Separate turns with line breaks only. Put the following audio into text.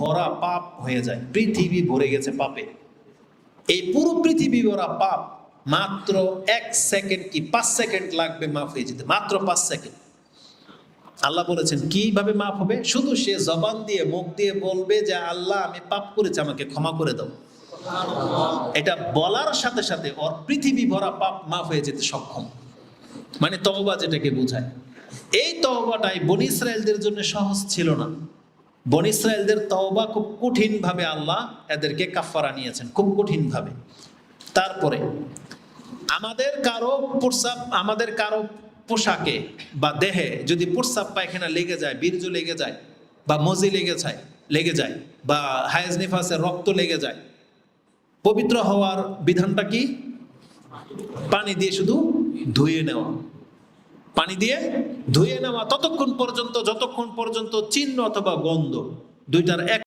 ভরা পাপ হয়ে যায়, পৃথিবী ভরে গেছে পাপে। এই পুরো পৃথিবী ভরা পাপ মাত্র এক সেকেন্ড কি পাঁচ সেকেন্ড লাগবে মাফ হয়ে যেতে? মাত্র পাঁচ সেকেন্ড। আল্লাহ বলেছেন, কীভাবে মাফ হবে? শুধু সে জবান দিয়ে, মুখ দিয়ে বলবে যে, আল্লাহ, আমি পাপ করেছি, আমাকে ক্ষমা করে দাও। এটা বলার সাথে সাথে ওর পৃথিবী ভরা পাপ মাফ হয়ে যেতে সক্ষম। মানে তওবা যেটাকে বোঝায়। এই তওবাটাই বনি ইসরায়েলদের জন্য সহজ ছিল না। বনি ইসরায়েলদের তওবা খুব কঠিন ভাবে আল্লাহ এদেরকে কাফারা নিয়েছেন, খুব কঠিন ভাবে তারপরে, আমাদের কারও প্রস্রাব, আমাদের কারও পোশাকে বা দেহে যদি প্রস্রাব পায়খানা লেগে যায়, বীর্য লেগে যায় বা মজি লেগে যায় লেগে যায় বা হায়েজ নিফাসের রক্ত লেগে যায়, পবিত্র হওয়ার বিধানটা কি? পানি দিয়ে শুধু ধুয়ে নেওয়া। পানি দিয়ে ধুয়ে নেওয়া ততক্ষণ পর্যন্ত যতক্ষণ পর্যন্ত চিহ্ন অথবা গন্ধ দুইটার এক